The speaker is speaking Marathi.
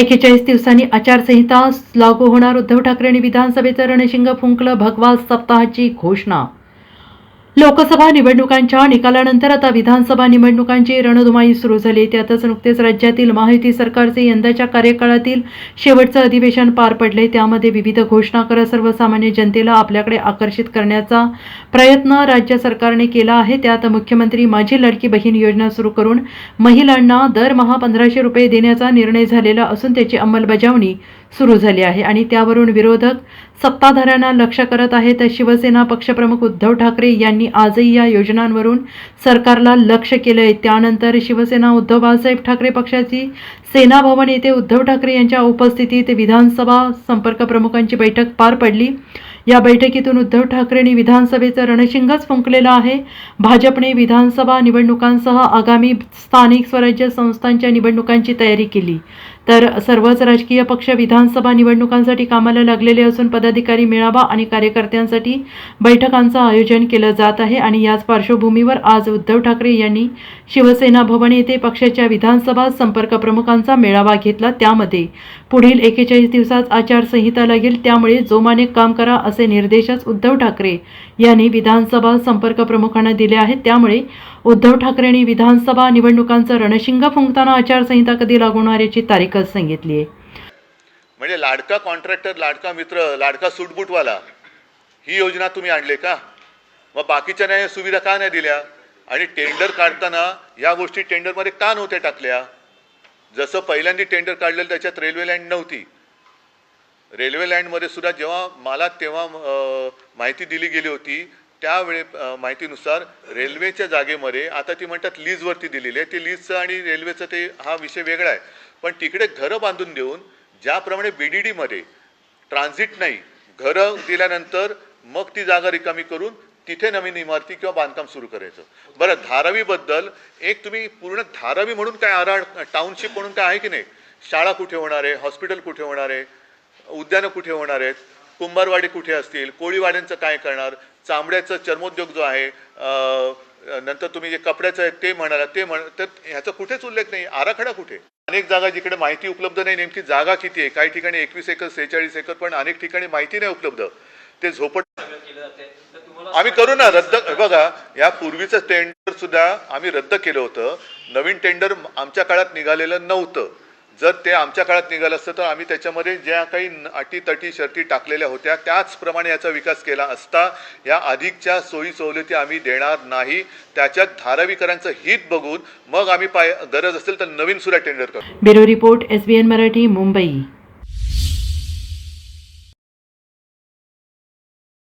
एकेचाळीस दिवसांनी आचारसंहिता लागू होणार. उद्धव ठाकरेंनी विधानसभेचं रणशिंग फुंकलं भगवा सप्ताहाची घोषणा. लोकसभा निवडणुकांच्या निकालानंतर आता विधानसभा निवडणुकांची रणधुमाई सुरू झाली. त्यातच नुकतेच राज्यातील महायुती सरकारचे यंदाच्या कार्यकाळातील शेवटचं अधिवेशन पार पडले. त्यामध्ये विविध घोषणा करत सर्वसामान्य जनतेला आपल्याकडे आकर्षित करण्याचा प्रयत्न राज्य सरकारने केला आहे. त्यात मुख्यमंत्री माझी लाडकी बहीण योजना सुरू करून महिलांना दरमहा पंधराशे रुपये देण्याचा निर्णय झालेला असून त्याची अंमलबजावणी सुरू झाली आहे. आणि त्यावरून विरोधक सत्ताधाऱ्यांना लक्ष करत आहेत. शिवसेना पक्षप्रमुख उद्धव ठाकरे यांनी आजही या योजनांवरून सरकारला लक्ष केलं आहे त्यानंतर शिवसेना उद्धव बाळासाहेब ठाकरे पक्षाची सेना भवन येथे उद्धव ठाकरे यांच्या उपस्थितीत विधानसभा संपर्क प्रमुखांची बैठक पार पडली. या बैठकीतून उद्धव ठाकरेंनी विधानसभेचं रणशिंगच फुंकलेलं आहे. भाजपने विधानसभा निवडणुकांसह आगामी स्थानिक स्वराज्य संस्थांच्या निवडणुकांची तयारी केली. तर सर्वच राजकीय पक्ष विधानसभा निवडणुकांसाठी कामाला लागलेले असून पदाधिकारी मेळावा आणि कार्यकर्त्यांसाठी बैठकांचं आयोजन केलं जात आहे आणि याच पार्श्वभूमीवर आज उद्धव ठाकरे यांनी शिवसेना भवन येथे पक्षाच्या विधानसभा संपर्क प्रमुखांचा मेळावा घेतला. त्यामध्ये पुढील एकेचाळीस दिवसात आचारसंहिता लागेल. त्यामुळे जोमाने काम करा असे निर्देशच उद्धव ठाकरे यांनी विधानसभा संपर्क प्रमुखांना दिले आहेत. त्यामुळे उद्धव ठाकरेंनी विधानसभा निवडणुकांचं रणशिंग फुंकताना आचारसंहिता कधी लागू तारीख याची सांगितली. आहे म्हणजे लाडका कॉन्ट्रॅक्टर लाडका मित्र लाडका सुटबुटवाला ही योजना तुम्ही आणले का? मग बाकीच्या नाही सुविधा का नाही दिल्या? आणि टेंडर काढताना या गोष्टी टेंडरमध्ये का नव्हत्या टाकल्या? जसं पहिल्यांदा टेंडर काढलेलं त्याच्यात रेल्वे लँड नव्हती. रेल्वे लँडमध्ये सुद्धा जेव्हा मला तेव्हा माहिती दिली गेली होती त्यावेळे माहितीनुसार रेल्वेच्या जागेमध्ये आता ती म्हणतात लीजवरती दिलेली आहे. ते लीजचं आणि रेल्वेचं ते हा विषय वेगळा आहे. पण तिकडे घरं बांधून देऊन ज्याप्रमाणे बी डी डीमध्ये ट्रान्झिट नाही घरं दिल्यानंतर मग ती जागा रिकामी करून तिथे नवीन इमारती किंवा बांधकाम सुरू करायचं. बरं धारावीबद्दल एक तुम्ही पूर्ण धारावी म्हणून काय आराड टाउनशिप म्हणून काय आहे की नाही? शाळा कुठे होणार आहे? हॉस्पिटल कुठे होणार आहे? उद्यानं कुठे होणार आहेत? कुंभारवाडी कुठे असतील? कोळीवाड्यांचं काय करणार? चामड्याचं चर्मोद्योग जो आहे नंतर तुम्ही जे कपड्याचं आहे ते म्हणाला ते म्हण तर ह्याचा कुठेच उल्लेख नाही. आराखडा कुठे? अनेक जागा जिकडे माहिती उपलब्ध नाही नेमकी जागा किती आहे? काही ठिकाणी एकवीस एकर सेहेचाळीस एकर पण अनेक ठिकाणी माहिती नाही उपलब्ध. ते झोपट आम्ही करू ना रद्द बघा या पूर्वीचं टेंडर सुद्धा आम्ही रद्द केलं होतं. नवीन टेंडर आमच्या काळात निघालेलं नव्हतं. जर ते आमच्या काळात निघालं असतं तर आम्ही त्याच्यामध्ये ज्या काही अटी तटी शर्ती टाकलेल्या होत्या त्याचप्रमाणे याचा विकास केला असता या अधिकच्या सोयी सवलती आम्ही देणार नाही. त्याच्यात धारावीकरांचं हित बघून मग आम्ही पाय गरज असेल तर नवीन सुद्धा टेंडर करतो. Bureau report S B N Marathi Mumbai.